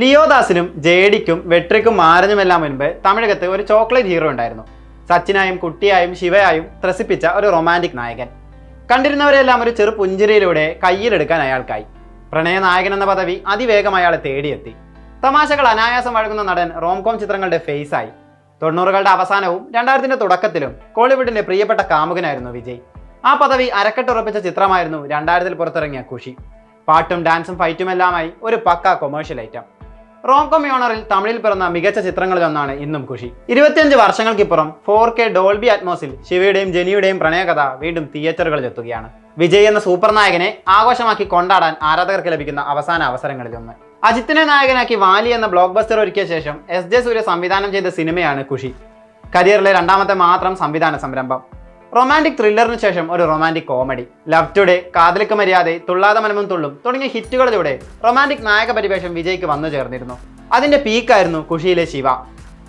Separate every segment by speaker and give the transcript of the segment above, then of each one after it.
Speaker 1: ലിയോദാസിനും ജേഡിക്കും വെട്രിക്കും മാരനുമെല്ലാം മുൻപ് തമിഴകത്ത് ഒരു chocolate hero ഉണ്ടായിരുന്നു. സച്ചിനായും കുട്ടിയായും ശിവയായും ത്രസിപ്പിച്ച ഒരു റൊമാന്റിക് നായകൻ. കണ്ടിരുന്നവരെല്ലാം ഒരു ചെറു പുഞ്ചിരിയിലൂടെ കയ്യിലെടുക്കാൻ അയാൾക്കായി. പ്രണയനായകൻ എന്ന പദവി അതിവേഗം അയാളെ തേടിയെത്തി. തമാശകൾ അനായാസം വഴങ്ങുന്ന നടൻ റോംകോം ചിത്രങ്ങളുടെ ഫേസായി. തൊണ്ണൂറുകളുടെ അവസാനവും രണ്ടായിരത്തിന്റെ തുടക്കത്തിലും കോളിവുഡിന്റെ പ്രിയപ്പെട്ട കാമുകനായിരുന്നു വിജയ്. ആ പദവി അരക്കെട്ടുറപ്പിച്ച ചിത്രമായിരുന്നു രണ്ടായിരത്തിൽ പുറത്തിറങ്ങിയ ഖുഷി പാട്ടും ഡാൻസും ഫൈറ്റുമെല്ലാമായി ഒരു പക്ക കൊമേഴ്ഷ്യൽ ഐറ്റം. റോംകോം യോണറിൽ തമിഴിൽ പിറന്ന മികച്ച ചിത്രങ്ങളിലൊന്നാണ് ഇന്നും ഖുഷി ഇരുപത്തിയഞ്ച് വർഷങ്ങൾക്കിപ്പുറം ഫോർ കെ ഡോൾബി അറ്റ്മോസിൽ ശിവയുടെയും ജനിയുടെയും പ്രണയകഥ വീണ്ടും തിയേറ്ററുകളിൽ എത്തുകയാണ്. വിജയ് എന്ന സൂപ്പർ നായകനെ ആഘോഷമാക്കി കൊണ്ടാടാൻ ആരാധകർക്ക് ലഭിക്കുന്ന അവസാന അവസരങ്ങളിലൊന്ന്. അജിത്തിനെ നായകനാക്കി വാലി എന്ന ബ്ലോക്ക് ബസ്റ്റർ ഒരുക്കിയ ശേഷം എസ് ജെ സൂര്യ സംവിധാനം ചെയ്ത സിനിമയാണ് ഖുഷി കരിയറിലെ രണ്ടാമത്തെ മാത്രം സംവിധാന സംരംഭം. റൊമാന്റിക് ത്രില്ലറിന് ശേഷം ഒരു റൊമാന്റിക് കോമഡി. ലവ് ടുഡേ കാതലിക്ക് മര്യാദ തുള്ളാതെ മനമും തുള്ളും തുടങ്ങിയ ഹിറ്റുകളിലൂടെ റൊമാന്റിക് നായക പരിവേഷം വിജയ്ക്ക് വന്നു ചേർന്നിരുന്നു. അതിന്റെ പീക്കായിരുന്നു കുഷിയിലെ ശിവ.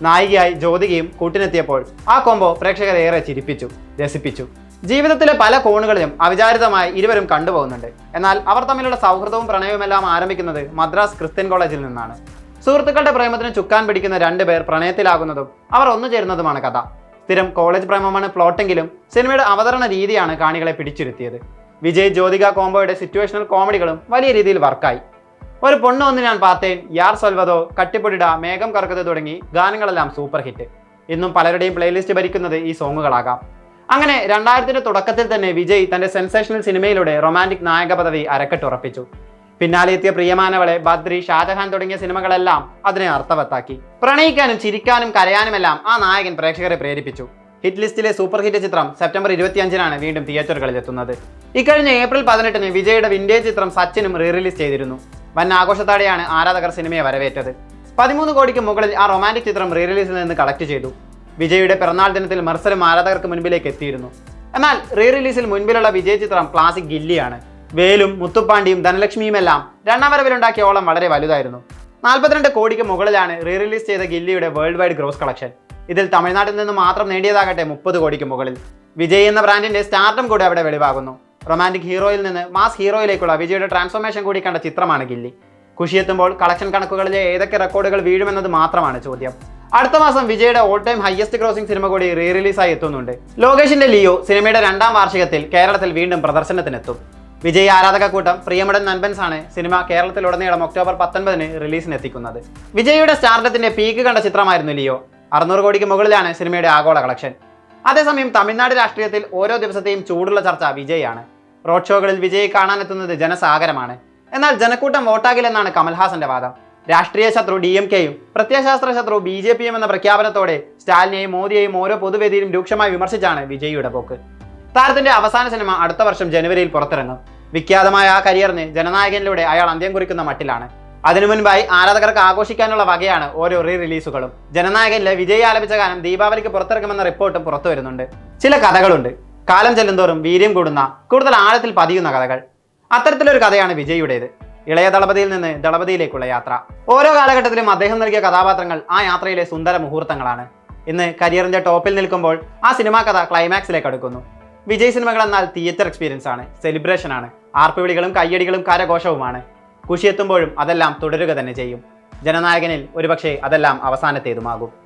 Speaker 1: നായികയായി ജ്യോതികയും കൂട്ടിനെത്തിയപ്പോൾ ആ കോംബോ പ്രേക്ഷകരെ ഏറെ ചിരിപ്പിച്ചു രസിപ്പിച്ചു. ജീവിതത്തിലെ പല കോണുകളിലും അവിചാരിതമായി ഇരുവരും കണ്ടുപോകുന്നുണ്ട്. എന്നാൽ അവർ തമ്മിലുള്ള സൗഹൃദവും പ്രണയവുമെല്ലാം ആരംഭിക്കുന്നത് മദ്രാസ് ക്രിസ്ത്യൻ കോളേജിൽ നിന്നാണ്. സുഹൃത്തുക്കളുടെ പ്രേമത്തിന് ചുക്കാൻ പിടിക്കുന്ന രണ്ടുപേർ പ്രണയത്തിലാകുന്നതും അവർ ഒന്നു ചേരുന്നതുമാണ് കഥ. സ്ഥിരം കോളേജ് പ്രേമമാണ് പ്ലോട്ടെങ്കിലും സിനിമയുടെ അവതരണ രീതിയാണ് കാണികളെ പിടിച്ചിരുത്തിയത്. വിജയ് ജ്യോതിക കോംബോയുടെ സിറ്റുവേഷണൽ കോമഡികളും വലിയ രീതിയിൽ വർക്കായി. ഒരു പൊണ്ണു ഒന്ന് ഞാൻ പാത്തേൻ യാർ സൊൽവതോ കട്ടിപ്പൊടിട മേഘം കറക്കത് തുടങ്ങി ഗാനങ്ങളെല്ലാം സൂപ്പർ ഹിറ്റ് ഇന്നും പലരുടെയും പ്ലേലിസ്റ്റ് ഭരിക്കുന്നത് ഈ സോങ്ങുകളാകാം അങ്ങനെ രണ്ടായിരത്തിന്റെ തുടക്കത്തിൽ തന്നെ വിജയ് തന്റെ സെൻസേഷണൽ സിനിമയിലൂടെ റൊമാന്റിക് നായക പദവി അരക്കെട്ടുറപ്പിച്ചു പിന്നാലെ എത്തിയ പ്രിയമാനവളെ ബദ്രി ഷാജഹാൻ തുടങ്ങിയ സിനിമകളെല്ലാം അതിനെ അർത്ഥവത്താക്കി. പ്രണയിക്കാനും ചിരിക്കാനും കരയാനുമെല്ലാം ആ നായകൻ പ്രേക്ഷകരെ പ്രേരിപ്പിച്ചു. ഹിറ്റ് ലിസ്റ്റിലെ സൂപ്പർ ഹിറ്റ് ചിത്രം സെപ്റ്റംബർ ഇരുപത്തിയഞ്ചിനാണ് വീണ്ടും തിയേറ്ററുകളിൽ എത്തുന്നത് ഇക്കഴിഞ്ഞ ഏപ്രിൽ പതിനെട്ടിന് വിജയുടെ വിന്റേജ് ചിത്രം സച്ചിനും റീ റിലീസ് ചെയ്തിരുന്നു. വൻ ആഘോഷത്തോടെയാണ് ആരാധകർ സിനിമയെ വരവേറ്റത്. പതിമൂന്ന് കോടിക്ക് മുകളിൽ ആ റൊമാന്റിക് ചിത്രം റീ റിലീസിൽ നിന്ന് കളക്ട് ചെയ്തു. വിജയുടെ പിറന്നാൾ ദിനത്തിൽ മത്സരം ആരാധകർക്ക് മുൻപിലേക്ക് എത്തിയിരുന്നു. എന്നാൽ റീ റിലീസിൽ മുൻപിലുള്ള വിജയ ചിത്രം ക്ലാസിക് ഗില്ലിയാണ് വേലും മുത്തുപ്പാണ്ടിയും ധനലക്ഷ്മിയുമെല്ലാം രണ്ടാം വരവിലുണ്ടാക്കിയ ഓളം വളരെ വലുതായിരുന്നു. നാൽപ്പത്തിരണ്ട് കോടിക്ക് മുകളിലാണ് റീ റിലീസ് ചെയ്ത ഗില്ലിയുടെ വേൾഡ് വൈഡ് ഗ്രോസ് കളക്ഷൻ ഇതിൽ തമിഴ്നാട്ടിൽ നിന്ന് മാത്രം നേടിയതാകട്ടെ മുപ്പത് കോടിക്ക് മുകളിൽ. വിജയ് എന്ന ബ്രാൻഡിന്റെ സ്റ്റാർഡം കൂടി അവിടെ വെളിവാകുന്നു. റൊമാന്റിക് ഹീറോയിൽ നിന്ന് മാസ് ഹീറോയിലേക്കുള്ള വിജയുടെ ട്രാൻസ്ഫോർമേഷൻ കൂടി കണ്ട ചിത്രമാണ് ഗില്ലി. കുഷിയെത്തുമ്പോൾ കളക്ഷൻ കണക്കുകളിലെ ഏതൊക്കെ റെക്കോർഡുകൾ വീഴുമെന്നത് മാത്രമാണ് ചോദ്യം. അടുത്ത മാസം വിജയുടെ ഓൾ ടൈം ഹയസ്റ്റ് ക്രോസിംഗ് സിനിമ കൂടി റീ റിലീസായി എത്തുന്നുണ്ട്. ലോകേഷിന്റെ ലിയോ സിനിമയുടെ രണ്ടാം വാർഷികത്തിൽ കേരളത്തിൽ വീണ്ടും പ്രദർശനത്തിനെത്തും. വിജയ് ആരാധക കൂട്ടം പ്രിയമടൻ നൻപൻസ് ആണ് സിനിമ കേരളത്തിലുടനീളം ഒക്ടോബർ പത്തൊൻപതിന് റിലീസിന് എത്തിക്കുന്നത് വിജയുടെ സ്റ്റാർഡത്തിന്റെ പീക്ക് കണ്ട ചിത്രമായിരുന്നു ലിയോ. അറുന്നൂറ് കോടിക്ക് മുകളിലാണ് സിനിമയുടെ ആഗോള കളക്ഷൻ. അതേസമയം തമിഴ്നാട് രാഷ്ട്രീയത്തിൽ ഓരോ ദിവസത്തെയും ചൂടുള്ള ചർച്ച വിജയാണ്. റോഡ് ഷോകളിൽ വിജയ് കാണാനെത്തുന്നത് ജനസാഗരമാണ്. എന്നാൽ ജനക്കൂട്ടം വോട്ടാകില്ലെന്നാണ് കമൽഹാസന്റെ വാദം. രാഷ്ട്രീയ ശത്രു ഡി എം കെയും പ്രത്യയശാസ്ത്ര ശത്രു ബി ജെ പിയും എന്ന പ്രഖ്യാപനത്തോടെ സ്റ്റാലിനെയും മോദിയെയും ഓരോ പൊതുവേദിയിലും രൂക്ഷമായി വിമർശിച്ചാണ് വിജയിയുടെ പോക്ക്. താരത്തിന്റെ അവസാന സിനിമ അടുത്ത വർഷം ജനുവരിയിൽ പുറത്തിറങ്ങും. വിഖ്യാതമായ ആ കരിയറിന് ജനനായകനിലൂടെ അയാൾ അന്ത്യം കുറിക്കുന്ന മട്ടിലാണ്. അതിനു മുൻപായി ആരാധകർക്ക് ആഘോഷിക്കാനുള്ള വകയാണ് ഓരോ റീ റിലീസുകളും ജനനായകനിലെ വിജയ് ആലപിച്ച ഗാനം ദീപാവലിക്ക് പുറത്തിറക്കുമെന്ന റിപ്പോർട്ടും പുറത്തു വരുന്നുണ്ട്. ചില കഥകളുണ്ട്. കാലം ചെല്ലുന്തോറും വീര്യം കൂടുന്ന കൂടുതൽ ആഴത്തിൽ പതിയുന്ന കഥകൾ. അത്തരത്തിലൊരു കഥയാണ് വിജയുടേത്. ഇളയ ദളപതിയിൽ നിന്ന് ദളപതിയിലേക്കുള്ള യാത്ര. ഓരോ കാലഘട്ടത്തിലും അദ്ദേഹം നൽകിയ കഥാപാത്രങ്ങൾ ആ യാത്രയിലെ സുന്ദര മുഹൂർത്തങ്ങളാണ്. ഇന്ന് കരിയറിന്റെ ടോപ്പിൽ നിൽക്കുമ്പോൾ ആ സിനിമാ കഥ ക്ലൈമാക്സിലേക്ക് അടുക്കുന്നു. വിജയ് സിനിമകൾ എന്നാൽ തിയേറ്റർ എക്സ്പീരിയൻസ് ആണ് സെലിബ്രേഷൻ ആണ് ആർപ്പുവിളികളും കയ്യടികളും കരഘോഷവുമാണ്. കുഷിയെത്തുമ്പോഴും അതെല്ലാം തുടരുക തന്നെ ചെയ്യും. ജനനായകനിൽ ഒരുപക്ഷെ അതെല്ലാം അവസാനത്തേതുമാകും.